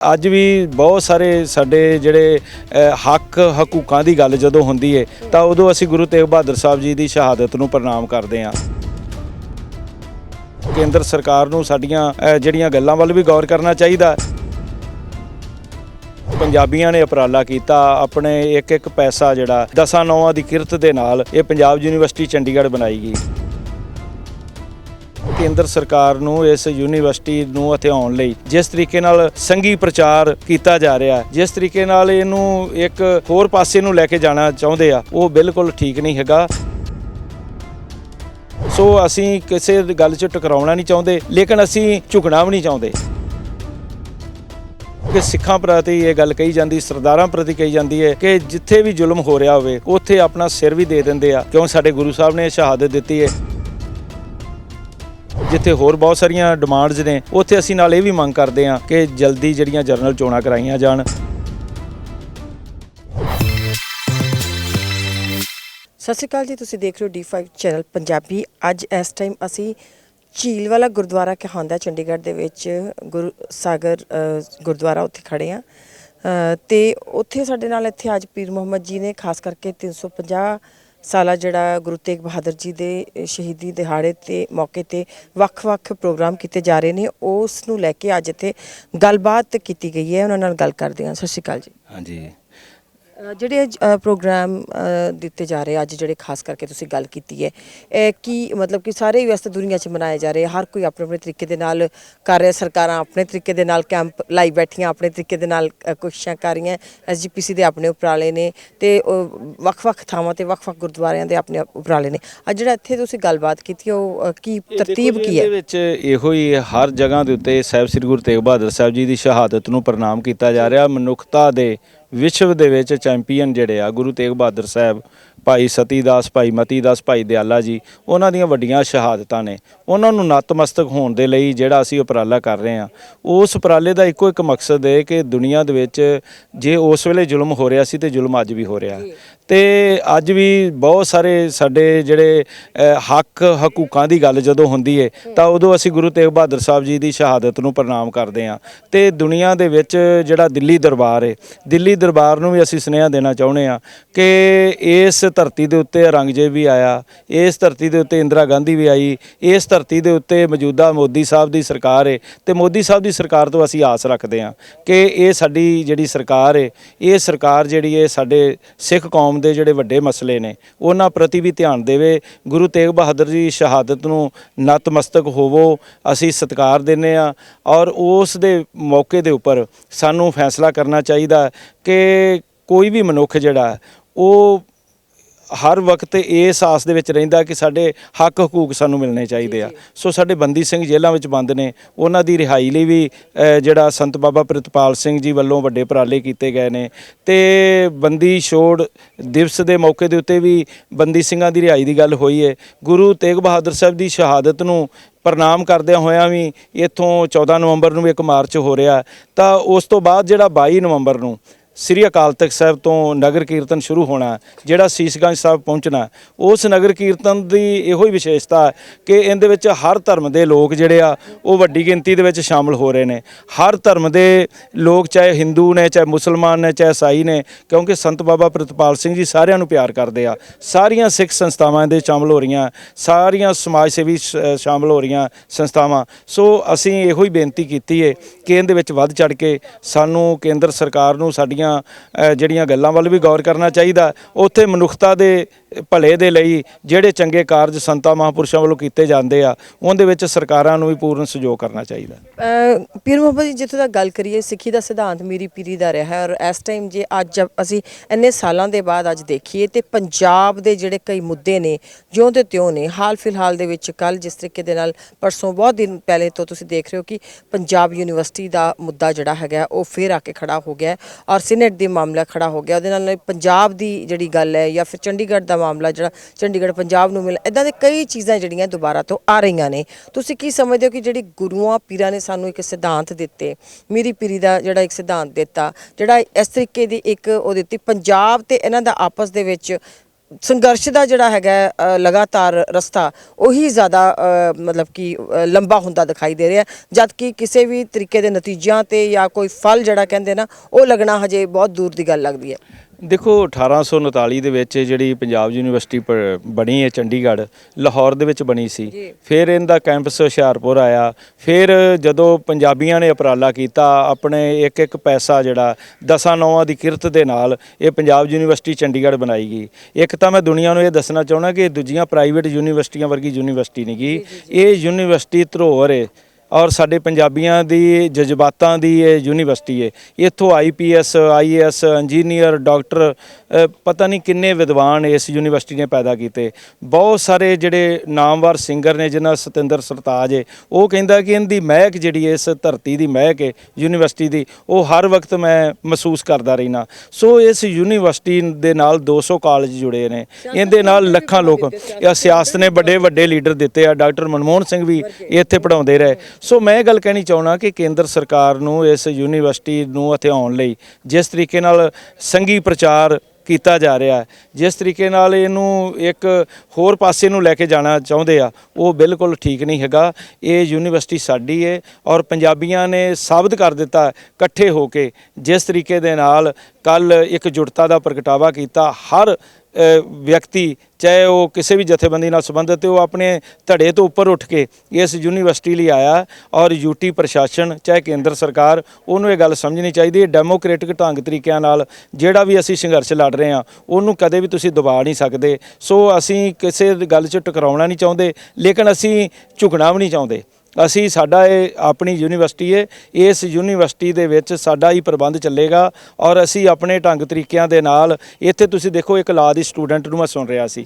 ਅੱਜ ਵੀ ਬਹੁਤ ਸਾਰੇ ਸਾਡੇ ਜਿਹੜੇ ਹੱਕ ਹਕੂਕਾਂ ਦੀ ਗੱਲ ਜਦੋਂ ਹੁੰਦੀ ਹੈ ਤਾਂ ਉਦੋਂ ਅਸੀਂ ਗੁਰੂ ਤੇਗ ਬਹਾਦਰ ਸਾਹਿਬ ਜੀ ਦੀ ਸ਼ਹਾਦਤ ਨੂੰ ਪ੍ਰਣਾਮ ਕਰਦੇ ਹਾਂ ਕੇਂਦਰ ਸਰਕਾਰ ਨੂੰ ਸਾਡੀਆਂ ਜਿਹੜੀਆਂ ਗੱਲਾਂ ਵੱਲ ਵੀ ਗੌਰ ਕਰਨਾ ਚਾਹੀਦਾ। ਪੰਜਾਬੀਆਂ ਨੇ ਉਪਰਾਲਾ ਕੀਤਾ, ਆਪਣੇ ਇੱਕ ਇੱਕ ਪੈਸਾ ਜਿਹੜਾ ਦਸਾਂ ਨੌਵਾਂ ਦੀ ਕਿਰਤ ਦੇ ਨਾਲ ਇਹ ਪੰਜਾਬ ਯੂਨੀਵਰਸਿਟੀ ਚੰਡੀਗੜ੍ਹ ਬਣਾਈ ਗਈ। ਕੇਂਦਰ ਸਰਕਾਰ ਨੂੰ ਇਸ ਯੂਨੀਵਰਸਿਟੀ ਨੂੰ ਹਥਿਆਉਣ ਲਈ ਜਿਸ ਤਰੀਕੇ ਨਾਲ ਸੰਘੀ ਪ੍ਰਚਾਰ ਕੀਤਾ ਜਾ ਰਿਹਾ, ਜਿਸ ਤਰੀਕੇ ਨਾਲ ਇਹਨੂੰ ਇੱਕ ਹੋਰ ਪਾਸੇ ਨੂੰ ਲੈ ਕੇ ਜਾਣਾ ਚਾਹੁੰਦੇ ਆ, ਉਹ ਬਿਲਕੁਲ ਠੀਕ ਨਹੀਂ ਹੈਗਾ। ਸੋ ਅਸੀਂ ਕਿਸੇ ਗੱਲ 'ਚ ਟਕਰਾਉਣਾ ਨਹੀਂ ਚਾਹੁੰਦੇ, ਲੇਕਿਨ ਅਸੀਂ ਝੁਕਣਾ ਵੀ ਨਹੀਂ ਚਾਹੁੰਦੇ। ਕਿ ਸਿੱਖਾਂ ਪ੍ਰਤੀ ਇਹ ਗੱਲ ਕਹੀ ਜਾਂਦੀ, ਸਰਦਾਰਾਂ ਪ੍ਰਤੀ ਕਹੀ ਜਾਂਦੀ ਹੈ ਕਿ ਜਿੱਥੇ ਵੀ ਜ਼ੁਲਮ ਹੋ ਰਿਹਾ ਹੋਵੇ, ਉੱਥੇ ਆਪਣਾ ਸਿਰ ਵੀ ਦੇ ਦਿੰਦੇ ਆ। ਕਿਉਂ? ਸਾਡੇ ਗੁਰੂ ਸਾਹਿਬ ਨੇ ਸ਼ਹਾਦਤ ਦਿੱਤੀ ਹੈ। ਜਿੱਥੇ ਹੋਰ ਬਹੁਤ ਸਾਰੀਆਂ ਡਿਮਾਂਡਸ ਨੇ, ਉੱਥੇ ਅਸੀਂ ਨਾਲ ਇਹ ਵੀ ਮੰਗ ਕਰਦੇ ਹਾਂ ਕਿ ਜਲਦੀ ਜਿਹੜੀਆਂ ਜਰਨਲ ਚੋਣਾਂ ਕਰਾਈਆਂ ਜਾਣ। ਸਤਿ ਸ਼੍ਰੀ ਅਕਾਲ ਜੀ, ਤੁਸੀਂ ਦੇਖ ਰਹੇ ਹੋ D5 ਚੈਨਲ ਪੰਜਾਬੀ। ਅੱਜ ਇਸ ਟਾਈਮ ਅਸੀਂ ਝੀਲ ਵਾਲਾ ਗੁਰਦੁਆਰਾ ਕਹਾਂਦਾ ਚੰਡੀਗੜ੍ਹ ਦੇ ਵਿੱਚ ਗੁਰੂ ਸਾਗਰ ਗੁਰਦੁਆਰਾ ਉੱਥੇ ਖੜੇ ਆ ਤੇ ਉੱਥੇ ਸਾਡੇ ਨਾਲ ਇੱਥੇ ਅੱਜ ਪੀਰ ਮੁਹੰਮਦ ਜੀ ਨੇ, ਖਾਸ ਕਰਕੇ 350 ਸਾਲਾ ਜਿਹੜਾ ਗੁਰੂ ਤੇਗ ਬਹਾਦਰ ਜੀ ਦੇ ਸ਼ਹੀਦੀ ਦਿਹਾੜੇ ਤੇ ਮੌਕੇ ਤੇ ਵੱਖ-ਵੱਖ ਪ੍ਰੋਗਰਾਮ ਕੀਤੇ ਜਾ ਰਹੇ ਨੇ, ਉਸ ਨੂੰ ਲੈ ਕੇ ਅੱਜ ਇੱਥੇ ਗੱਲਬਾਤ ਕੀਤੀ ਗਈ ਹੈ। ਉਹਨਾਂ ਨਾਲ ਗੱਲ ਕਰਦੇ ਹਾਂ। ਸਤਿ ਸ਼੍ਰੀ ਅਕਾਲ ਜੀ। ਹਾਂਜੀ। ਜਿਹੜੇ ਪ੍ਰੋਗਰਾਮ ਦਿੱਤੇ ਜਾ ਰਹੇ ਅੱਜ ਜਿਹੜੇ ਖਾਸ ਕਰਕੇ ਤੁਸੀਂ ਗੱਲ ਕੀਤੀ ਹੈ ਕੀ ਮਤਲਬ ਕਿ ਸਾਰੇ ਵਿਅਸਤ ਦੁਨੀਆ 'ਚ ਮਨਾਏ ਜਾ ਰਹੇ ਹਰ ਕੋਈ ਆਪਣੇ ਆਪਣੇ ਤਰੀਕੇ ਦੇ ਨਾਲ ਕਰ ਰਿਹਾ ਸਰਕਾਰਾਂ ਆਪਣੇ ਤਰੀਕੇ ਦੇ ਨਾਲ ਕੈਂਪ ਲਾਈ ਬੈਠੀਆਂ ਆਪਣੇ ਤਰੀਕੇ ਦੇ ਨਾਲ ਕੋਸ਼ਿਸ਼ਾਂ ਕਰ ਰਹੀਆਂ ਐਸਜੀਪੀਸੀ ਦੇ ਆਪਣੇ ਉਪਰਾਲੇ ਨੇ ਤੇ ਵੱਖ-ਵੱਖ ਥਾਵਾਂ ਤੇ ਵੱਖ-ਵੱਖ ਗੁਰਦੁਆਰਿਆਂ ਦੇ ਆਪਣੇ ਉਪਰਾਲੇ ਨੇ। ਅੱਜ ਜਿਹੜਾ ਇੱਥੇ ਤੁਸੀਂ ਗੱਲਬਾਤ ਕੀਤੀ ਉਹ ਕੀ ਤਰਤੀਬ ਕੀ ਇਹਦੇ ਹੈ? ਵਿੱਚ ਇਹੋ ਹੀ ਹਰ ਜਗ੍ਹਾ ਦੇ ਉੱਤੇ ਸਾਹਿਬ ਸ੍ਰੀ ਗੁਰੂ ਤੇਗ ਬਹਾਦਰ ਸਾਹਿਬ ਜੀ ਦੀ ਸ਼ਹਾਦਤ ਨੂੰ ਪ੍ਰਣਾਮ ਕੀਤਾ ਜਾ ਰਿਹਾ। ਮਨੁੱਖਤਾ ਦੇ ਵਿਸ਼ਵ ਦੇ ਵਿੱਚ ਚੈਂਪੀਅਨ ਜਿਹੜੇ ਆ, ਗੁਰੂ ਤੇਗ ਬਹਾਦਰ ਸਾਹਿਬ, ਭਾਈ ਸਤੀ ਦਾਸ ਭਾਈ ਮਤੀ ਦਾਸ ਭਾਈ ਦਿਆਲਾ ਜੀ, ਉਹਨਾਂ ਦੀਆਂ ਵੱਡੀਆਂ ਸ਼ਹਾਦਤਾਂ ਨੇ। ਉਹਨਾਂ ਨੂੰ ਨਤਮਸਤਕ ਹੋਣ ਦੇ ਲਈ ਜਿਹੜਾ ਅਸੀਂ ਉਪਰਾਲਾ ਕਰ ਰਹੇ ਹਾਂ, ਉਸ ਉਪਰਾਲੇ ਦਾ ਇੱਕੋ ਇੱਕ ਮਕਸਦ ਹੈ ਕਿ ਦੁਨੀਆ ਦੇ ਵਿੱਚ ਜੇ ਉਸ ਵੇਲੇ ਜ਼ੁਲਮ ਹੋ ਰਿਹਾ ਸੀ ਤੇ ਜ਼ੁਲਮ ਅੱਜ ਵੀ ਹੋ ਰਿਹਾ। ਤੇ ਅੱਜ ਵੀ ਬਹੁਤ ਸਾਰੇ ਸਾਡੇ ਜਿਹੜੇ ਹੱਕ ਹਕੂਕਾਂ ਦੀ ਗੱਲ ਜਦੋਂ ਹੁੰਦੀ ਹੈ ਤਾਂ ਉਦੋਂ ਅਸੀਂ ਗੁਰੂ ਤੇਗ ਬਹਾਦਰ ਸਾਹਿਬ ਜੀ ਦੀ ਸ਼ਹਾਦਤ ਨੂੰ ਪ੍ਰਣਾਮ ਕਰਦੇ ਹਾਂ ਤੇ ਦੁਨੀਆ ਦੇ ਵਿੱਚ ਜਿਹੜਾ ਦਿੱਲੀ ਦਰਬਾਰ ਏ, ਦਿੱਲੀ ਦਰਬਾਰ ਨੂੰ ਵੀ ਅਸੀਂ ਸੁਨੇਹਾ ਦੇਣਾ ਚਾਹੁੰਦੇ ਹਾਂ ਕਿ ਇਸ ਧਰਤੀ ਦੇ ਉੱਤੇ ਔਰੰਗਜ਼ੇਬ ਵੀ ਆਇਆ, ਇਸ ਧਰਤੀ ਦੇ ਉੱਤੇ ਇੰਦਰਾ ਗਾਂਧੀ ਵੀ ਆਈ, ਇਸ ਧਰਤੀ ਦੇ ਉੱਤੇ ਮੌਜੂਦਾ ਮੋਦੀ ਸਾਹਿਬ ਦੀ ਸਰਕਾਰ ਏ, ਤੇ ਮੋਦੀ ਸਾਹਿਬ ਦੀ ਸਰਕਾਰ ਤੋਂ ਅਸੀਂ ਆਸ ਰੱਖਦੇ ਹਾਂ ਕਿ ਇਹ ਸਾਡੀ ਜਿਹੜੀ ਸਰਕਾਰ ਏ, ਇਹ ਸਰਕਾਰ ਜਿਹੜੀ ਹੈ ਸਾਡੇ ਸਿੱਖ ਕੌਮ ਦੇ ਜਿਹੜੇ ਵੱਡੇ ਮਸਲੇ ਨੇ, ਉਹਨਾਂ ਪ੍ਰਤੀ ਵੀ ਧਿਆਨ ਦੇਵੇ। ਗੁਰੂ ਤੇਗ ਬਹਾਦਰ ਜੀ ਦੀ ਸ਼ਹਾਦਤ ਨੂੰ ਨਤਮਸਤਕ ਹੋਵੋ, ਅਸੀਂ ਸਤਿਕਾਰ ਦਿੰਦੇ ਆ ਔਰ ਉਸ ਦੇ ਮੌਕੇ ਦੇ ਉੱਪਰ ਸਾਨੂੰ ਫੈਸਲਾ ਕਰਨਾ ਚਾਹੀਦਾ ਕਿ ਕੋਈ ਵੀ ਮਨੁੱਖ ਜਿਹੜਾ, ਉਹ ਹਰ ਵਕਤ ਇਸ ਆਸ ਦੇ ਵਿੱਚ ਰਹਿੰਦਾ ਕਿ ਸਾਡੇ ਹੱਕ ਹਕੂਕ ਸਾਨੂੰ ਮਿਲਣੇ ਚਾਹੀਦੇ ਆ। ਸੋ ਸਾਡੇ ਬੰਦੀ ਸਿੰਘ ਜੇਲ੍ਹਾਂ ਵਿੱਚ ਬੰਦ ਨੇ। ਉਹਨਾਂ ਦੀ ਰਿਹਾਈ ਲਈ ਵੀ ਜਿਹੜਾ ਸੰਤ ਬਾਬਾ ਪ੍ਰਿਤਪਾਲ ਸਿੰਘ ਜੀ ਵੱਲੋਂ ਵੱਡੇ ਉਪਰਾਲੇ ਕੀਤੇ ਗਏ ਨੇ। ਤੇ ਬੰਦੀ ਛੋੜ ਦਿਵਸ ਦੇ ਮੌਕੇ ਦੇ ਉੱਤੇ ਵੀ ਬੰਦੀ ਸਿੰਘਾਂ ਦੀ ਰਿਹਾਈ ਦੀ ਗੱਲ ਹੋਈ ਹੈ ਗੁਰੂ ਤੇਗ ਬਹਾਦਰ ਸਾਹਿਬ ਦੀ ਸ਼ਹਾਦਤ ਨੂੰ ਪ੍ਰਣਾਮ ਕਰਦਿਆਂ ਹੋਇਆਂ ਵੀ ਇੱਥੋਂ 14 ਨਵੰਬਰ ਨੂੰ ਵੀ ਇੱਕ ਮਾਰਚ ਹੋ ਰਿਹਾ। ਤਾਂ ਉਸ ਤੋਂ ਬਾਅਦ ਜਿਹੜਾ 22 ਨਵੰਬਰ ਨੂੰ ਸ੍ਰੀ ਅਕਾਲ ਤਖਤ ਸਾਹਿਬ ਤੋਂ ਨਗਰ ਕੀਰਤਨ ਸ਼ੁਰੂ ਹੋਣਾ, ਜਿਹੜਾ ਸੀਸਗੰਜ ਸਾਹਿਬ ਪਹੁੰਚਣਾ, ਉਸ ਨਗਰ ਕੀਰਤਨ ਦੀ ਇਹੋ ਹੀ ਵਿਸ਼ੇਸ਼ਤਾ ਹੈ ਕਿ ਇਹਦੇ ਵਿੱਚ ਹਰ ਧਰਮ ਦੇ ਲੋਕ ਜਿਹੜੇ ਆ, ਉਹ ਵੱਡੀ ਗਿਣਤੀ ਦੇ ਵਿੱਚ ਸ਼ਾਮਲ ਹੋ ਰਹੇ ਨੇ। ਹਰ ਧਰਮ ਦੇ ਲੋਕ ਚਾਹੇ ਹਿੰਦੂ ਨੇ, ਚਾਹੇ ਮੁਸਲਮਾਨ ਨੇ, ਚਾਹੇ ਈਸਾਈ ਨੇ, ਕਿਉਂਕਿ ਸੰਤ ਬਾਬਾ ਪ੍ਰਤਪਾਲ ਸਿੰਘ ਜੀ ਸਾਰਿਆਂ ਨੂੰ ਪਿਆਰ ਕਰਦੇ ਆ। ਸਾਰੀਆਂ ਸਿੱਖ ਸੰਸਥਾਵਾਂ ਦੇ ਸ਼ਾਮਲ ਹੋ ਰਹੀਆਂ, ਸਾਰੀਆਂ ਸਮਾਜ ਸੇਵੀ ਸ਼- ਸ਼ਾਮਲ ਹੋ ਰਹੀਆਂ ਸੰਸਥਾਵਾਂ। ਸੋ ਅਸੀਂ ਇਹੋ ਹੀ ਬੇਨਤੀ ਕੀਤੀ ਹੈ ਕਿ ਇਹਦੇ ਵਿੱਚ ਵੱਧ ਚੜ ਕੇ ਸਾਨੂੰ ਕੇਂਦਰ ਸਰਕਾਰ ਨੂੰ ਸਾਡੀ ਅ, ਜਿਹੜੀਆਂ ਗੱਲਾਂ ਵੱਲ ਵੀ ਗੌਰ ਕਰਨਾ ਚਾਹੀਦਾ ਉੱਥੇ ਮਨੁੱਖਤਾ ਦੇ ਭਲੇ ਦੇ ਲਈ ਜਿਹੜੇ ਚੰਗੇ ਕਾਰਜ ਸੰਤਾਂ ਮਹਾਂਪੁਰਸ਼ਾਂ ਵੱਲੋਂ ਕੀਤੇ ਜਾਂਦੇ ਆ ਉਹਦੇ ਵਿੱਚ ਸਰਕਾਰਾਂ ਨੂੰ ਵੀ ਪੂਰਨ ਸਹਿਯੋਗ ਕਰਨਾ ਚਾਹੀਦਾ। ਅ, ਪੀਰ ਮੁਹੰਮਦ ਜੀ ਜਿੱਥੋਂ ਤੱਕ ਗੱਲ ਕਰੀਏ ਸਿੱਖੀ ਦਾ ਸਿਧਾਂਤ ਮੀਰੀ ਪੀਰੀ ਦਾ ਰਿਹਾ ਹੈ ਔਰ ਇਸ ਟਾਈਮ ਜੇ ਅੱਜ ਅਸੀਂ ਇੰਨੇ ਸਾਲਾਂ ਦੇ ਬਾਅਦ ਅੱਜ ਦੇਖੀਏ ਤੇ ਪੰਜਾਬ ਦੇ ਜਿਹੜੇ ਕਈ ਮੁੱਦੇ ਨੇ ਜਿਉਂ ਤੇ ਤਿਉਂ ਨੇ ਹਾਲ ਫਿਲਹਾਲ ਦੇ ਵਿੱਚ ਕੱਲ ਜਿਸ ਤਰੀਕੇ ਦੇ ਨਾਲ ਪਰਸੋਂ ਬਹੁਤ ਦਿਨ ਪਹਿਲੇ ਤੋਂ ਤੁਸੀਂ ਦੇਖ ਰਹੇ ਹੋ ਕਿ ਪੰਜਾਬ ਯੂਨੀਵਰਸਿਟੀ ਦਾ ਮੁੱਦਾ ਜਿਹੜਾ ਹੈਗਾ ਉਹ ਫੇਰ ਆ ਕੇ ਖੜਾ ਹੋ ਗਿਆ ਔਰ ਸੀਨੇਟ ਦੇ ਮਾਮਲਾ ਖੜਾ ਹੋ ਗਿਆ। ਉਹਦੇ ਨਾਲ ਪੰਜਾਬ ਦੀ ਜਿਹੜੀ ਗੱਲ ਹੈ ਜਾਂ ਫਿਰ ਚੰਡੀਗੜ੍ਹ ਦਾ ਮਾਮਲਾ ਜਿਹੜਾ ਚੰਡੀਗੜ੍ਹ ਪੰਜਾਬ ਨੂੰ ਮਿਲ ਇਦਾਂ ਦੇ ਕਈ ਚੀਜ਼ਾਂ ਜਿਹੜੀਆਂ ਦੁਬਾਰਾ ਤੋਂ ਆ ਰਹੀਆਂ ਨੇ। ਤੁਸੀਂ ਕੀ ਸਮਝਦੇ ਹੋ ਕਿ ਜਿਹੜੀ ਗੁਰੂਆਂ, ਪੀਰਾਂ ਨੇ ਸਾਨੂੰ ਇੱਕ ਸਿਧਾਂਤ ਦਿੱਤੇ, ਮੇਰੀ ਪੀਰੀ ਦਾ ਜਿਹੜਾ ਇੱਕ ਸਿਧਾਂਤ ਦਿੱਤਾ, ਜਿਹੜਾ ਇਸ ਤਰੀਕੇ ਦੀ ਇੱਕ ਉਹ ਦਿੱਤੀ, ਪੰਜਾਬ ਤੇ ਇਹਨਾਂ ਦਾ ਆਪਸ ਦੇ ਵਿੱਚ ਸੰਘਰਸ਼ ਦਾ ਜਿਹੜਾ ਹੈਗਾ ਲਗਾਤਾਰ ਰਸਤਾ ਉਹੀ ਜ਼ਿਆਦਾ ਮਤਲਬ ਕਿ ਲੰਬਾ ਹੁੰਦਾ ਦਿਖਾਈ ਦੇ ਰਿਹਾ। ਜਦ ਕਿ ਕਿਸੇ ਵੀ ਤਰੀਕੇ ਦੇ ਨਤੀਜਿਆਂ ਤੇ ਜਾਂ ਕੋਈ ਫਲ ਜਿਹੜਾ ਕਹਿੰਦੇ ਨਾ, ਉਹ ਲੱਗਣਾ ਹਜੇ ਬਹੁਤ ਦੂਰ ਦੀ ਗੱਲ ਲੱਗਦੀ ਹੈ। ਦੇਖੋ 1839 ਦੇ ਵਿੱਚ ਜਿਹੜੀ ਪੰਜਾਬ ਯੂਨੀਵਰਸਿਟੀ ਬਣੀ ਹੈ ਚੰਡੀਗੜ੍ਹ ਲਾਹੌਰ ਦੇ ਵਿੱਚ ਬਣੀ ਸੀ। ਫਿਰ ਇਹਦਾ ਕੈਂਪਸ ਹੁਸ਼ਿਆਰਪੁਰ ਆਇਆ। ਫਿਰ ਜਦੋਂ ਪੰਜਾਬੀਆਂ ਨੇ ਉਪਰਾਲਾ ਕੀਤਾ ਆਪਣੇ ਇੱਕ ਇੱਕ ਪੈਸਾ ਜਿਹੜਾ ਦਸਾਂ ਨੌਆਂ ਦੀ ਕਿਰਤ ਦੇ ਨਾਲ ਇਹ ਪੰਜਾਬ ਯੂਨੀਵਰਸਿਟੀ ਚੰਡੀਗੜ੍ਹ ਬਣਾਈ ਗਈ। ਇੱਕ ਤਾਂ ਮੈਂ ਦੁਨੀਆ ਨੂੰ ਇਹ ਦੱਸਣਾ ਚਾਹੁੰਦਾ ਕਿ ਦੂਜੀਆਂ ਪ੍ਰਾਈਵੇਟ ਯੂਨੀਵਰਸਿਟੀਆਂ ਵਰਗੀ ਯੂਨੀਵਰਸਿਟੀ ਨਹੀਂ ਗੀ। ਇਹ ਯੂਨੀਵਰਸਿਟੀ ਧਰੋਹਰ ਹੈ ਔਰ ਸਾਡੇ ਪੰਜਾਬੀਆਂ ਦੀ ਜਜ਼ਬਾਤਾਂ ਦੀ ਇਹ ਯੂਨੀਵਰਸਿਟੀ ਹੈ ਇੱਥੋਂ ਆਈਪੀਐਸ ਆਈਏਐਸ ਇੰਜੀਨੀਅਰ ਡਾਕਟਰ ਪਤਾ ਨਹੀਂ ਕਿੰਨੇ ਵਿਦਵਾਨ ਇਸ ਯੂਨੀਵਰਸਿਟੀ ਨੇ ਪੈਦਾ ਕੀਤੇ। ਬਹੁਤ ਸਾਰੇ ਜਿਹੜੇ ਨਾਮਵਰ ਸਿੰਗਰ ਨੇ ਜਿਨ੍ਹਾਂ ਸਤਿੰਦਰ ਸਰਤਾਜ ਹੈ ਉਹ ਕਹਿੰਦਾ ਕਿ ਇਹਦੀ ਮਹਿਕ ਜਿਹੜੀ ਇਸ ਧਰਤੀ ਦੀ ਮਹਿਕ ਹੈ ਯੂਨੀਵਰਸਿਟੀ ਦੀ ਉਹ ਹਰ ਵਕਤ ਮੈਂ ਮਹਿਸੂਸ ਕਰਦਾ ਰਹਿਣਾ ਸੋ ਇਸ ਯੂਨੀਵਰਸਿਟੀ ਦੇ ਨਾਲ 200 ਕਾਲਜ ਜੁੜੇ ਨੇ। ਇਹਦੇ ਨਾਲ ਲੱਖਾਂ ਲੋਕ ਸਿਆਸਤ ਨੇ ਵੱਡੇ ਵੱਡੇ ਲੀਡਰ ਦਿੱਤੇ ਆ ਡਾਕਟਰ ਮਨਮੋਹਨ ਸਿੰਘ ਵੀ ਇੱਥੇ ਪੜਾਉਂਦੇ ਰਹੇ। ਸੋ ਮੈਂ ਇਹ ਗੱਲ ਕਹਿਣੀ ਚਾਹਣਾ ਕਿ ਕੇਂਦਰ ਸਰਕਾਰ ਨੂੰ ਇਸ ਯੂਨੀਵਰਸਿਟੀ ਨੂੰ ਹਥਿਆਉਣ ਲਈ ਜਿਸ ਤਰੀਕੇ ਨਾਲ ਸੰਘੀ ਪ੍ਰਚਾਰ ਕੀਤਾ ਜਾ ਰਿਹਾ ਹੈ, ਜਿਸ ਤਰੀਕੇ ਨਾਲ ਇਹਨੂੰ ਇੱਕ ਹੋਰ ਪਾਸੇ ਨੂੰ ਲੈ ਕੇ ਜਾਣਾ ਚਾਹੁੰਦੇ ਆ, ਉਹ ਬਿਲਕੁਲ ਠੀਕ ਨਹੀਂ ਹੈਗਾ। ਇਹ ਯੂਨੀਵਰਸਿਟੀ ਸਾਡੀ ਹੈ ਔਰ ਪੰਜਾਬੀਆਂ ਨੇ ਸਾਬਤ ਕਰ ਦਿੱਤਾ ਇਕੱਠੇ ਹੋ ਕੇ, ਜਿਸ ਤਰੀਕੇ ਦੇ ਨਾਲ ਕੱਲ ਇੱਕ ਜੁੜਤਾ ਦਾ ਪ੍ਰਗਟਾਵਾ ਕੀਤਾ, ਹਰ ਵਿਅਕਤੀ, ਚਾਹੇ ਉਹ ਕਿਸੇ ਵੀ ਜਥੇਬੰਦੀ ਨਾਲ ਸੰਬੰਧਿਤ ਹੈ, ਉਹ ਆਪਣੇ ਧੜੇ ਤੋਂ ਉੱਪਰ ਉੱਠ ਕੇ ਇਸ ਯੂਨੀਵਰਸਿਟੀ ਲਈ ਆਇਆ ਔਰ ਯੂਟੀ ਪ੍ਰਸ਼ਾਸਨ ਚਾਹੇ ਕੇਂਦਰ ਸਰਕਾਰ, ਉਹਨੂੰ ਇਹ ਗੱਲ ਸਮਝਣੀ ਚਾਹੀਦੀ ਹੈ, ਡੈਮੋਕ੍ਰੈਟਿਕ ਢੰਗ ਤਰੀਕਿਆਂ ਨਾਲ ਜਿਹੜਾ ਵੀ ਅਸੀਂ ਸੰਘਰਸ਼ ਲੜ ਰਹੇ ਹਾਂ, ਉਹਨੂੰ ਕਦੇ ਵੀ ਤੁਸੀਂ ਦਬਾ ਨਹੀਂ ਸਕਦੇ। ਸੋ ਅਸੀਂ ਕਿਸੇ ਗੱਲ 'ਚ ਟਕਰਾਉਣਾ ਨਹੀਂ ਚਾਹੁੰਦੇ, ਲੇਕਿਨ ਅਸੀਂ ਝੁਕਣਾ ਵੀ ਨਹੀਂ ਚਾਹੁੰਦੇ। ਅਸੀਂ ਸਾਡਾ ਇਹ ਆਪਣੀ ਯੂਨੀਵਰਸਿਟੀ ਹੈ ਇਸ ਯੂਨੀਵਰਸਿਟੀ ਦੇ ਵਿੱਚ ਸਾਡਾ ਹੀ ਪ੍ਰਬੰਧ ਚੱਲੇਗਾ ਔਰ ਅਸੀਂ ਆਪਣੇ ਢੰਗ ਤਰੀਕਿਆਂ ਦੇ ਨਾਲ ਇੱਥੇ ਤੁਸੀਂ ਦੇਖੋ ਇੱਕ ਲਾਅ ਦੀ ਸਟੂਡੈਂਟ ਨੂੰ ਮੈਂ ਸੁਣ ਰਿਹਾ ਸੀ।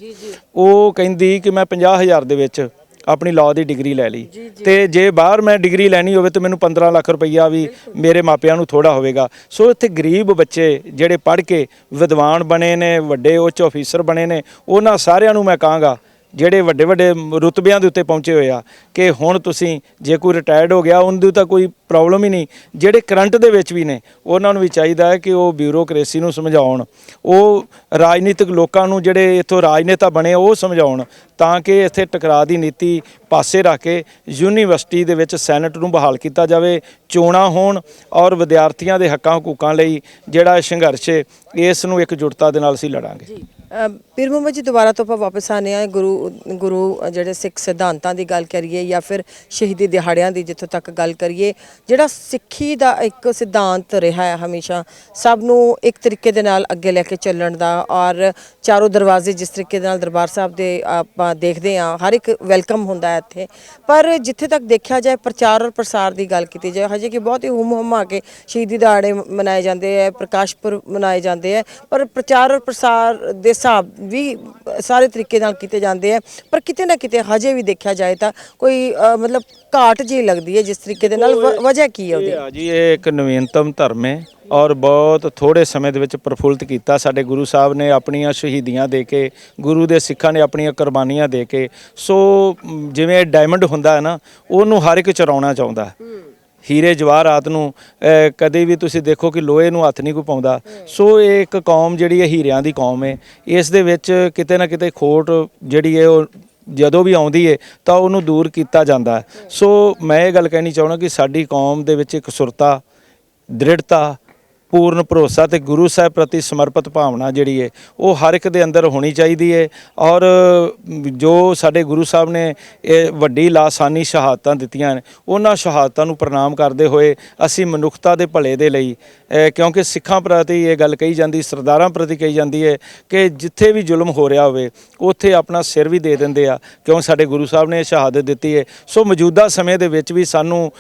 ਉਹ ਕਹਿੰਦੀ ਕਿ ਮੈਂ 50000 ਦੇ ਵਿੱਚ ਆਪਣੀ ਲਾਅ ਦੀ ਡਿਗਰੀ ਲੈ ਲਈ। ਤੇ ਜੇ ਬਾਹਰ ਮੈਂ ਡਿਗਰੀ ਲੈਣੀ ਹੋਵੇ ਤਾਂ ਮੈਨੂੰ 15 ਲੱਖ ਰੁਪਈਆ ਵੀ ਮੇਰੇ ਮਾਪਿਆਂ ਨੂੰ ਥੋੜਾ ਹੋਵੇਗਾ। ਸੋ ਇੱਥੇ ਗਰੀਬ ਬੱਚੇ ਜਿਹੜੇ ਪੜ੍ਹ ਕੇ ਵਿਦਵਾਨ ਬਣੇ ਨੇ ਵੱਡੇ ਉੱਚ ਅਫੀਸਰ ਬਣੇ ਨੇ ਉਹਨਾਂ ਸਾਰਿਆਂ ਨੂੰ ਮੈਂ ਕਹਾਂਗਾ ਜਿਹੜੇ ਵੱਡੇ ਵੱਡੇ ਰੁਤਬਿਆਂ ਦੇ ਉੱਤੇ ਪਹੁੰਚੇ ਹੋਏ ਆ ਕਿ ਹੁਣ ਤੁਸੀਂ ਜੇ ਕੋਈ ਰਿਟਾਇਰਡ ਹੋ ਗਿਆ, ਉਹਨੂੰ ਤਾਂ ਕੋਈ ਪ੍ਰੋਬਲਮ ਹੀ ਨਹੀਂ। ਜਿਹੜੇ ਕਰੰਟ ਦੇ ਵਿੱਚ ਵੀ ਨੇ, ਉਹਨਾਂ ਨੂੰ ਵੀ ਚਾਹੀਦਾ ਹੈ ਕਿ ਉਹ ਬਿਊਰੋਕ੍ਰੇਸੀ ਨੂੰ ਸਮਝਾਉਣ। ਉਹ ਰਾਜਨੀਤਿਕ ਲੋਕਾਂ ਨੂੰ ਜਿਹੜੇ ਇੱਥੋਂ ਰਾਜਨੇਤਾ ਬਣੇ ਉਹ ਸਮਝਾਉਣ ਤਾਂ ਕਿ ਇੱਥੇ ਟਕਰਾਅ ਦੀ ਨੀਤੀ ਪਾਸੇ ਰੱਖ ਕੇ ਯੂਨੀਵਰਸਿਟੀ ਦੇ ਵਿੱਚ ਸੈਨੇਟ ਨੂੰ ਬਹਾਲ ਕੀਤਾ ਜਾਵੇ, ਚੋਣਾਂ ਹੋਣ ਔਰ ਵਿਦਿਆਰਥੀਆਂ ਦੇ ਹੱਕਾਂ ਹਕੂਕਾਂ ਲਈ ਜਿਹੜਾ ਸੰਘਰਸ਼ ਇਸ ਨੂੰ ਇਕਜੁੱਟਤਾ ਦੇ ਨਾਲ ਅਸੀਂ ਲੜਾਂਗੇ। ਪੀਰ ਮੁਹੰਮਦ ਜੀ, ਦੁਬਾਰਾ ਤੋਂ ਆਪਾਂ ਵਾਪਸ ਆਨੇ ਆ ਗੁਰੂ ਗੁਰੂ ਜਿਹੜੇ ਸਿੱਖ ਸਿਧਾਂਤਾਂ ਦੀ ਗੱਲ ਕਰੀਏ ਜਾਂ ਫਿਰ ਸ਼ਹੀਦੀ ਦਿਹਾੜਿਆਂ ਦੀ ਜਿੱਥੋਂ ਤੱਕ ਗੱਲ ਕਰੀਏ, ਜਿਹੜਾ ਸਿੱਖੀ ਦਾ ਇੱਕ ਸਿਧਾਂਤ ਰਿਹਾ ਹੈ ਹਮੇਸ਼ਾ, ਸਭ ਨੂੰ ਇੱਕ ਤਰੀਕੇ ਦੇ ਨਾਲ ਅੱਗੇ ਲੈ ਕੇ ਚੱਲਣ ਦਾ ਔਰ ਚਾਰੋਂ ਦਰਵਾਜ਼ੇ ਜਿਸ ਤਰੀਕੇ ਦੇ ਨਾਲ ਦਰਬਾਰ ਸਾਹਿਬ ਦੇ ਆਪਾਂ ਦੇਖਦੇ ਆ ਹਰ ਇੱਕ ਵੈਲਕਮ ਹੁੰਦਾ ਹੈ ਇੱਥੇ। ਪਰ ਜਿੱਥੇ ਤੱਕ ਦੇਖਿਆ ਜਾਏ, ਪ੍ਰਚਾਰ ਔਰ ਪ੍ਰਸਾਰ ਦੀ ਗੱਲ ਕੀਤੀ ਜਾਏ, ਹਜੇ ਕਿ ਬਹੁਤ ਹੀ ਹੁਮ ਹੁਮਾ ਕੇ ਸ਼ਹੀਦੀ ਦਿਹਾੜੇ ਮਨਾਏ ਜਾਂਦੇ ਹੈ, ਪ੍ਰਕਾਸ਼ ਪੁਰਬ ਮਨਾਏ ਜਾਂਦੇ ਹੈ, ਪਰ ਪ੍ਰਚਾਰ ਔਰ ਪ੍ਰਸਾਰ ਦੇ ਹਿਸਾਬ ਵੀ ਸਾਰੇ ਤਰੀਕੇ ਨਾਲ ਕੀਤੇ ਜਾਂਦੇ ਹੈ ਪਰ ਕਿਤੇ ਨਾ ਕਿਤੇ ਹਜੇ ਵੀ ਦੇਖਿਆ ਜਾਏ ਤਾਂ ਕੋਈ ਮਤਲਬ ਘਾਟ ਜੀ ਲੱਗਦੀ ਹੈ ਜਿਸ ਤਰੀਕੇ ਦੇ ਨਾਲ ਵਜ੍ਹਾ ਕੀ ਹੈ ਉਹਦੀ? ਆ ਜੀ ਇਹ ਇੱਕ ਨਵੀਨਤਮ ਧਰਮ ਹੈ ਔਰ ਬਹੁਤ ਥੋੜੇ ਸਮੇਂ ਦੇ ਵਿੱਚ ਪ੍ਰਫੁੱਲਤ ਕੀਤਾ ਸਾਡੇ ਗੁਰੂ ਸਾਹਿਬ ਨੇ ਆਪਣੀਆਂ ਸ਼ਹੀਦੀਆਂ ਦੇ ਕੇ ਗੁਰੂ ਦੇ ਸਿੱਖਾਂ ਨੇ ਆਪਣੀਆਂ ਕੁਰਬਾਨੀਆਂ ਦੇ ਕੇ ਸੋ ਜਿਵੇਂ ਡਾਇਮੰਡ ਹੁੰਦਾ ਹੈ ਨਾ ਉਹਨੂੰ ਹਰ ਇੱਕ ਚਰਾਉਣਾ ਚਾਹੁੰਦਾ ਹੈ। ਹੀਰੇ ਜਵਾਹਰਾਤ ਨੂੰ ਕਦੇ ਵੀ ਤੁਸੀਂ ਦੇਖੋ ਕਿ ਲੋਹੇ ਨੂੰ ਹੱਥ ਨਹੀਂ ਕੋਈ ਪਾਉਂਦਾ। ਸੋ ਇਹ ਇੱਕ ਕੌਮ ਜਿਹੜੀ ਹੈ, ਹੀਰਿਆਂ ਦੀ ਕੌਮ ਹੈ। ਇਸ ਦੇ ਵਿੱਚ ਕਿਤੇ ਨਾ ਕਿਤੇ ਖੋਟ ਜਿਹੜੀ ਹੈ, ਉਹ ਜਦੋਂ ਵੀ ਆਉਂਦੀ ਹੈ, ਤਾਂ ਉਹਨੂੰ ਦੂਰ ਕੀਤਾ ਜਾਂਦਾ। ਸੋ ਮੈਂ ਇਹ ਗੱਲ ਕਹਿਣੀ ਚਾਹੁੰਦਾ ਕਿ ਸਾਡੀ ਕੌਮ ਦੇ ਵਿੱਚ ਇੱਕ ਸੁਰਤਾ, ਦ੍ਰਿੜਤਾ ਪੂਰਨ ਭਰੋਸਾ ਤੇ ਗੁਰੂ ਸਾਹਿਬ ਪ੍ਰਤੀ ਸਮਰਪਿਤ ਭਾਵਨਾ ਜਿਹੜੀ ਹੈ ਉਹ ਹਰ ਇੱਕ ਦੇ ਅੰਦਰ ਹੋਣੀ ਚਾਹੀਦੀ ਹੈ ਔਰ ਜੋ ਸਾਡੇ ਗੁਰੂ ਸਾਹਿਬ ਨੇ ਇਹ ਵੱਡੀ ਲਾਸਾਨੀ ਸ਼ਹਾਦਤਾਂ ਦਿੱਤੀਆਂ ਨੇ, ਉਹਨਾਂ ਸ਼ਹਾਦਤਾਂ ਨੂੰ ਪ੍ਰਣਾਮ ਕਰਦੇ ਹੋਏ ਅਸੀਂ ਮਨੁੱਖਤਾ ਦੇ ਭਲੇ ਦੇ ਲਈ ਕਿਉਂਕਿ ਸਿੱਖਾਂ ਪ੍ਰਤੀ ਇਹ ਗੱਲ ਕਹੀ ਜਾਂਦੀ, ਸਰਦਾਰਾਂ ਪ੍ਰਤੀ ਕਹੀ ਜਾਂਦੀ ਹੈ ਕਿ ਜਿੱਥੇ ਵੀ ਜ਼ੁਲਮ ਹੋ ਰਿਹਾ ਹੋਵੇ, ਉੱਥੇ ਆਪਣਾ ਸਿਰ ਵੀ ਦੇ ਦਿੰਦੇ ਆ, ਕਿਉਂ ਸਾਡੇ ਗੁਰੂ ਸਾਹਿਬ ਨੇ ਇਹ ਸ਼ਹਾਦਤ ਦਿੱਤੀ ਹੈ ਸੋ ਮੌਜੂਦਾ ਸਮੇਂ ਦੇ ਵਿੱਚ ਵੀ ਸਾਨੂੰ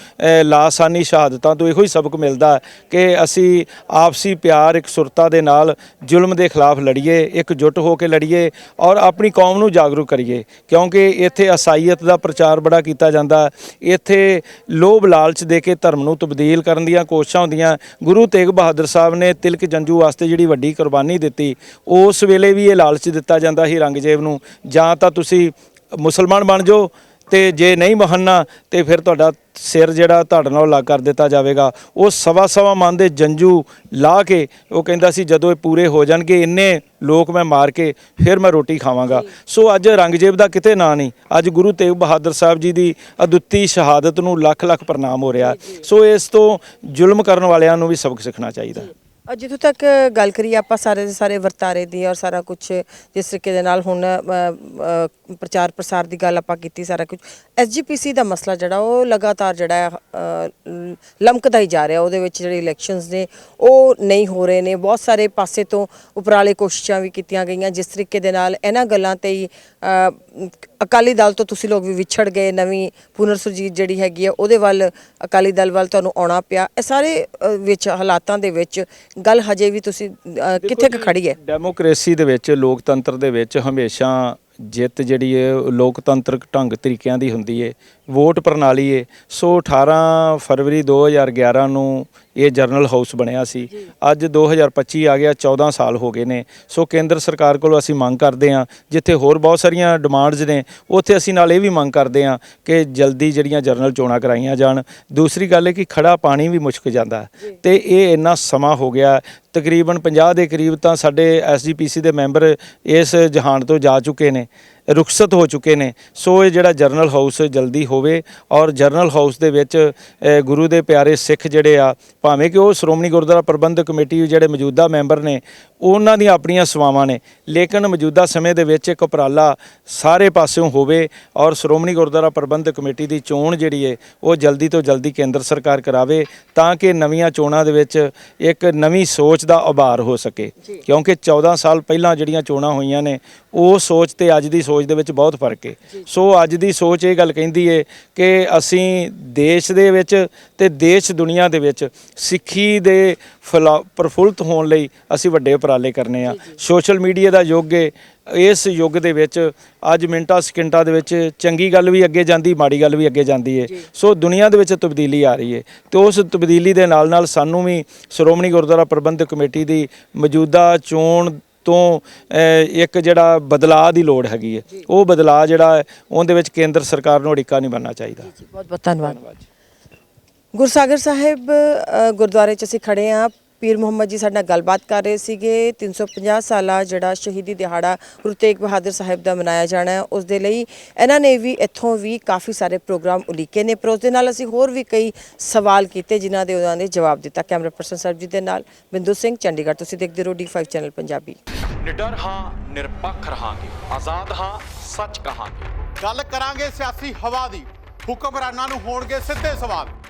ਲਾਸਾਨੀ ਸ਼ਹਾਦਤਾਂ ਤੋਂ ਇਹੋ ਹੀ ਸਬਕ ਮਿਲਦਾ ਕਿ ਅਸੀਂ ਆਪਸੀ ਪਿਆਰ, ਇੱਕ ਸੁਰਤਾ ਦੇ ਨਾਲ ਜ਼ੁਲਮ ਦੇ ਖਿਲਾਫ ਲੜੀਏ, ਇੱਕ ਇਕਜੁੱਟ ਹੋ ਕੇ ਲੜੀਏ ਔਰ ਆਪਣੀ ਕੌਮ ਨੂੰ ਜਾਗਰੂਕ ਕਰੀਏ। ਕਿਉਂਕਿ ਇੱਥੇ ਅਸਾਈਅਤ ਦਾ ਪ੍ਰਚਾਰ ਬੜਾ ਕੀਤਾ ਜਾਂਦਾ। ਇੱਥੇ ਲੋਭ ਲਾਲਚ ਦੇ ਕੇ ਧਰਮ ਨੂੰ ਤਬਦੀਲ ਕਰਨ ਦੀਆਂ ਕੋਸ਼ਿਸ਼ਾਂ ਹੁੰਦੀਆਂ। ਗੁਰੂ ਤੇਗ ਬਹਾਦਰ ਸਾਹਿਬ ਨੇ ਤਿਲਕ ਜੰਜੂ ਵਾਸਤੇ ਜਿਹੜੀ ਵੱਡੀ ਕੁਰਬਾਨੀ ਦਿੱਤੀ, ਉਸ ਵੇਲੇ ਵੀ ਇਹ ਲਾਲਚ ਦਿੱਤਾ ਜਾਂਦਾ ਸੀ ਰੰਗਜੇਬ ਨੂੰ। ਜਾਂ ਤਾਂ ਤੁਸੀਂ ਮੁਸਲਮਾਨ ਬਣ ਜਾਓ ਤੇ ਜੇ ਨਹੀਂ ਮੰਨਣਾ ਤੇ ਫਿਰ ਤੁਹਾਡਾ ਸਿਰ ਜਿਹੜਾ ਤੁਹਾਡੇ ਨਾਲ ਲੱਗ ਕਰ ਦਿੱਤਾ ਜਾਵੇਗਾ। ਉਹ ਸਵਾ ਸਵਾ ਮਨ ਦੇ ਜੰਜੂ ਲਾ ਕੇ ਉਹ ਕਹਿੰਦਾ ਸੀ ਜਦੋਂ ਇਹ ਪੂਰੇ ਹੋ ਜਾਣਗੇ ਇੰਨੇ ਲੋਕ ਮੈਂ ਮਾਰ ਕੇ ਫਿਰ ਮੈਂ ਰੋਟੀ ਖਾਵਾਂਗਾ। ਸੋ ਅੱਜ ਰੰਗਜੇਬ ਦਾ ਕਿਤੇ ਨਾਂ ਨਹੀਂ। ਅੱਜ ਗੁਰੂ ਤੇਗ ਬਹਾਦਰ ਸਾਹਿਬ ਜੀ ਦੀ ਅਦੁੱਤੀ ਸ਼ਹਾਦਤ ਨੂੰ ਲੱਖ ਲੱਖ ਪ੍ਰਣਾਮ ਹੋ ਰਿਹਾ। ਸੋ ਇਸ ਤੋਂ ਜ਼ੁਲਮ ਕਰਨ ਵਾਲਿਆਂ ਨੂੰ ਵੀ ਸਬਕ ਸਿੱਖਣਾ ਚਾਹੀਦਾ। ਅ, ਜਿੱਥੋਂ ਤੱਕ ਗੱਲ ਕਰੀਏ ਆਪਾਂ ਸਾਰੇ ਦੇ ਸਾਰੇ ਵਰਤਾਰੇ ਦੀ ਔਰ ਸਾਰਾ ਕੁਝ ਜਿਸ ਤਰੀਕੇ ਦੇ ਨਾਲ ਹੁਣ ਅ, ਅ, ਪ੍ਰਚਾਰ ਪ੍ਰਸਾਰ ਦੀ ਗੱਲ ਆਪਾਂ ਕੀਤੀ ਸਾਰਾ ਕੁਝ ਐਸਜੀਪੀਸੀ ਦਾ ਮਸਲਾ ਜਿਹੜਾ ਉਹ ਲਗਾਤਾਰ ਜਿਹੜਾ ਹੈ, ਅ, ਲ- ਲਮਕਦਾ ਹੀ ਜਾ ਰਿਹਾ। ਉਹਦੇ ਵਿੱਚ ਜਿਹੜੇ ਇਲੈਕਸ਼ਨਸ ਨੇ ਉਹ ਨਹੀਂ ਹੋ ਰਹੇ ਨੇ। ਬਹੁਤ ਸਾਰੇ ਪਾਸੇ ਤੋਂ ਉਪਰਾਲੇ ਕੋਸ਼ਿਸ਼ਾਂ ਵੀ ਕੀਤੀਆਂ ਗਈਆਂ। ਜਿਸ ਤਰੀਕੇ ਦੇ ਨਾਲ ਇਹਨਾਂ ਗੱਲਾਂ ਤੇ ਹੀ ਅ, ਅਕਾਲੀ ਦਲ ਤੋਂ ਤੁਸੀਂ ਲੋਕ ਵੀ ਵਿਛੜ ਗਏ। ਨਵੀਂ ਪੁਨਰ ਸੁਰਜੀਤ ਜਿਹੜੀ ਹੈਗੀ ਆ ਉਹਦੇ ਵੱਲ ਅਕਾਲੀ ਦਲ ਵੱਲ ਤੁਹਾਨੂੰ ਆਉਣਾ ਪਿਆ। ਇਹ ਸਾਰੇ ਅ, ਵਿੱਚ ਹਾਲਾਤਾਂ ਦੇ ਵਿੱਚ ਗੱਲ ਹਜੇ ਵੀ ਤੁਸੀਂ ਅ, ਕਿੱਥੇ ਕੁ ਖੜੀ ਹੈ? ਡੈਮੋਕ੍ਰੇਸੀ ਦੇ ਵਿੱਚ ਲੋਕਤੰਤਰ ਦੇ ਵਿੱਚ ਹਮੇਸ਼ਾ ਜਿੱਤ ਜਿਹੜੀ ਹੈ ਉਹ ਲੋਕਤੰਤਰਕ ਢੰਗ ਤਰੀਕਿਆਂ ਦੀ ਹੁੰਦੀ ਹੈ ਵੋਟ ਪ੍ਰਣਾਲੀ ਹੈ ਸੋ 18 ਫਰਵਰੀ 2011 ਨੂੰ ਇਹ ਜਰਨਲ ਹਾਊਸ ਬਣਿਆ ਸੀ। ਅੱਜ 2025 ਆ ਗਿਆ 14 ਸਾਲ ਹੋ ਗਏ ਨੇ। ਸੋ ਕੇਂਦਰ ਸਰਕਾਰ ਕੋਲੋਂ ਅਸੀਂ ਮੰਗ ਕਰਦੇ ਹਾਂ ਜਿੱਥੇ ਹੋਰ ਬਹੁਤ ਸਾਰੀਆਂ ਡਿਮਾਂਡਸ ਨੇ ਉੱਥੇ ਅਸੀਂ ਨਾਲ ਇਹ ਵੀ ਮੰਗ ਕਰਦੇ ਹਾਂ ਕਿ ਜਲਦੀ ਜਿਹੜੀਆਂ ਜਰਨਲ ਚੋਣਾਂ ਕਰਾਈਆਂ ਜਾਣ। ਦੂਸਰੀ ਗੱਲ ਹੈ ਕਿ ਖੜਾ ਪਾਣੀ ਵੀ ਮੁਸ਼ਕ ਜਾਂਦਾ ਤੇ ਇਹ ਇੰਨਾ ਸਮਾਂ ਹੋ ਗਿਆ ਤਕਰੀਬਨ 50 ਦੇ ਕਰੀਬ ਤਾਂ ਸਾਡੇ ਐਸਜੀਪੀਸੀ ਦੇ ਮੈਂਬਰ ਇਸ ਜਹਾਨ ਤੋਂ ਜਾ ਚੁੱਕੇ ਨੇ। ਰੁਖਸਤ ਹੋ ਚੁੱਕੇ ਨੇ। ਸੋ ਇਹ ਜਿਹੜਾ ਜਰਨਲ ਹਾਊਸ ਜਲਦੀ ਹੋਵੇ ਔਰ ਜਰਨਲ ਹਾਊਸ ਦੇ ਵਿੱਚ ਗੁਰੂ ਦੇ ਪਿਆਰੇ ਸਿੱਖ ਜਿਹੜੇ ਆ ਭਾਵੇਂ ਕਿ ਉਹ ਸ਼੍ਰੋਮਣੀ ਗੁਰਦੁਆਰਾ ਪ੍ਰਬੰਧਕ ਕਮੇਟੀ ਜਿਹੜੇ ਮੌਜੂਦਾ ਮੈਂਬਰ ਨੇ ਉਹਨਾਂ ਦੀਆਂ ਆਪਣੀਆਂ ਸੇਵਾਵਾਂ ਨੇ। ਲੇਕਿਨ ਮੌਜੂਦਾ ਸਮੇਂ ਦੇ ਵਿੱਚ ਇੱਕ ਉਪਰਾਲਾ ਸਾਰੇ ਪਾਸਿਓਂ ਹੋਵੇ ਔਰ ਸ਼੍ਰੋਮਣੀ ਗੁਰਦੁਆਰਾ ਪ੍ਰਬੰਧਕ ਕਮੇਟੀ ਦੀ ਚੋਣ ਜਿਹੜੀ ਹੈ ਉਹ ਜਲਦੀ ਤੋਂ ਜਲਦੀ ਕੇਂਦਰ ਸਰਕਾਰ ਕਰਾਵੇ ਤਾਂ ਕਿ ਨਵੀਆਂ ਚੋਣਾਂ ਦੇ ਵਿੱਚ ਇੱਕ ਨਵੀਂ ਸੋਚ ਦਾ ਉਭਾਰ ਹੋ ਸਕੇ। ਕਿਉਂਕਿ 14 ਸਾਲ ਪਹਿਲਾਂ ਜਿਹੜੀਆਂ ਚੋਣਾਂ ਹੋਈਆਂ ਨੇ ਉਹ ਸੋਚ ਤੇ ਅੱਜ ਦੀ ਸੋਚ ਦੇ ਵਿੱਚ ਬਹੁਤ ਫ਼ਰਕ ਹੈ ਸੋ ਅੱਜ ਦੀ ਸੋਚ ਇਹ ਗੱਲ ਕਹਿੰਦੀ ਹੈ ਕਿ ਅਸੀਂ ਦੇਸ਼ ਦੇ ਵਿੱਚ ਤੇ ਦੇਸ਼ ਦੁਨੀਆ ਦੇ ਵਿੱਚ ਸਿੱਖੀ ਦੇ ਫਲਾ- ਪ੍ਰਫੁੱਲਤ ਹੋਣ ਲਈ ਅਸੀਂ ਵੱਡੇ ਉਪਰਾਲੇ ਕਰਨੇ ਆ। ਸੋਸ਼ਲ ਮੀਡੀਆ ਦਾ ਯੁੱਗ ਹੈ ਇਸ ਯੁੱਗ ਦੇ ਵਿੱਚ ਅੱਜ ਮਿੰਟਾਂ ਸਕਿੰਟਾਂ ਦੇ ਵਿੱਚ ਚੰਗੀ ਗੱਲ ਵੀ ਅੱਗੇ ਜਾਂਦੀ ਮਾੜੀ ਗੱਲ ਵੀ ਅੱਗੇ ਜਾਂਦੀ ਹੈ ਸੋ ਦੁਨੀਆ ਦੇ ਵਿੱਚ ਤਬਦੀਲੀ ਆ ਰਹੀ ਹੈ ਤੇ ਉਸ ਤਬਦੀਲੀ ਦੇ ਨਾਲ ਨਾਲ ਸਾਨੂੰ ਵੀ ਸ਼੍ਰੋਮਣੀ ਗੁਰਦੁਆਰਾ ਪ੍ਰਬੰਧਕ ਕਮੇਟੀ ਦੀ ਮੌਜੂਦਾ ਚੋਣ ਤੋਂ ਇੱਕ ਜਿਹੜਾ ਬਦਲਾਅ ਦੀ ਲੋੜ ਹੈਗੀ ਹੈ। ਉਹ ਬਦਲਾਅ ਜਿਹੜਾ ਹੈ ਉਹਦੇ ਵਿੱਚ ਕੇਂਦਰ ਸਰਕਾਰ ਨੂੰ ਅੜਿੱਕਾ ਨਹੀਂ ਬਣਨਾ ਚਾਹੀਦਾ। ਬਹੁਤ ਬਹੁਤ ਧੰਨਵਾਦ। ਗੁਰਸਾਗਰ ਸਾਹਿਬ ਅ, ਗੁਰਦੁਆਰੇ 'ਚ ਅਸੀਂ ਖੜੇ ਆ ਪੀਰ ਮੁਹੰਮਦ ਜੀ ਸਾਡੇ ਨਾਲ ਗੱਲਬਾਤ ਕਰ ਰਹੇ ਸੀਗੇ। 350 ਸਾਲਾ ਜਿਹੜਾ ਸ਼ਹੀਦੀ ਦਿਹਾੜਾ ਗੁਰੂ ਤੇਗ ਬਹਾਦਰ ਸਾਹਿਬ ਦਾ ਮਨਾਇਆ ਜਾਣਾ ਹੈ। ਉਸ ਦੇ ਲਈ ਇਹਨਾਂ ਨੇ ਵੀ ਇੱਥੋਂ ਵੀ ਕਾਫੀ ਸਾਰੇ ਪ੍ਰੋਗਰਾਮ ਉਲੀਕੇ ਨੇ। ਪਰ ਉਸ ਦੇ ਨਾਲ ਅਸੀਂ ਹੋਰ ਵੀ ਕਈ ਸਵਾਲ ਕੀਤੇ ਜਿਨ੍ਹਾਂ ਦੇ ਉਹਨਾਂ ਨੇ ਜਵਾਬ ਦਿੱਤਾ। ਕੈਮਰਾ ਪਰਸਨ ਸਰਬਜੀਤ ਦੇ ਨਾਲ ਬਿੰਦੂ ਸਿੰਘ ਚੰਡੀਗੜ੍ਹ। ਤੁਸੀਂ ਦੇਖਦੇ ਰਹੋ D5 ਚੈਨਲ ਪੰਜਾਬੀ। ਨਿਡਰ ਹਾਂ ਨਿਰਪੱਖ ਰਹਾਂਗੇ। ਆਜ਼ਾਦ ਹਾਂ ਸੱਚ ਕਹਾਂਗੇ। ਗੱਲ ਕਰਾਂਗੇ ਸਿਆਸੀ ਹਵਾ ਦੀ। ਹੁਕਮਰਾਨਾਂ ਨੂੰ ਹੋਣਗੇ ਸਿੱਧੇ ਸਵਾਲ।